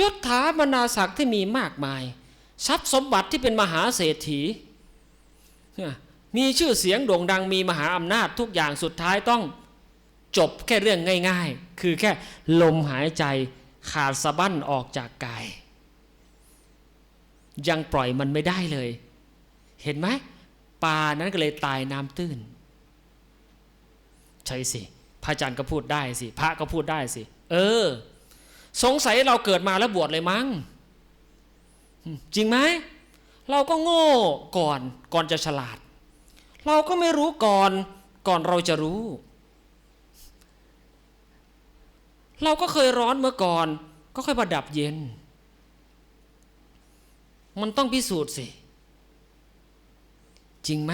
ยศถาบรรดาศักดิ์ที่มีมากมาย ทรัพย์สมบัติที่เป็นมหาเศรษฐี มีชื่อเสียงโด่งดังมีมหาอำนาจทุกอย่างสุดท้ายต้องจบแค่เรื่องง่าย ๆ คือแค่ลมหายใจขาดสะบั้นออกจากกาย ยังปล่อยมันไม่ได้เลย เห็นไหมปลานั้นก็เลยตายน้ำตื้น ใช่สิ พระอาจารย์ก็พูดได้สิ พระก็พูดได้สิ เออ สงสัยเราเกิดมาแล้วบวชเลยมั้งจริงไหมเราก็โง่ก่อนก่อนจะฉลาด เราก็ไม่รู้ก่อนก่อนเราจะรู้ เราก็เคยร้อนเมื่อก่อน ก็ค่อยประดับเย็น มันต้องพิสูจน์สิ จริงไหม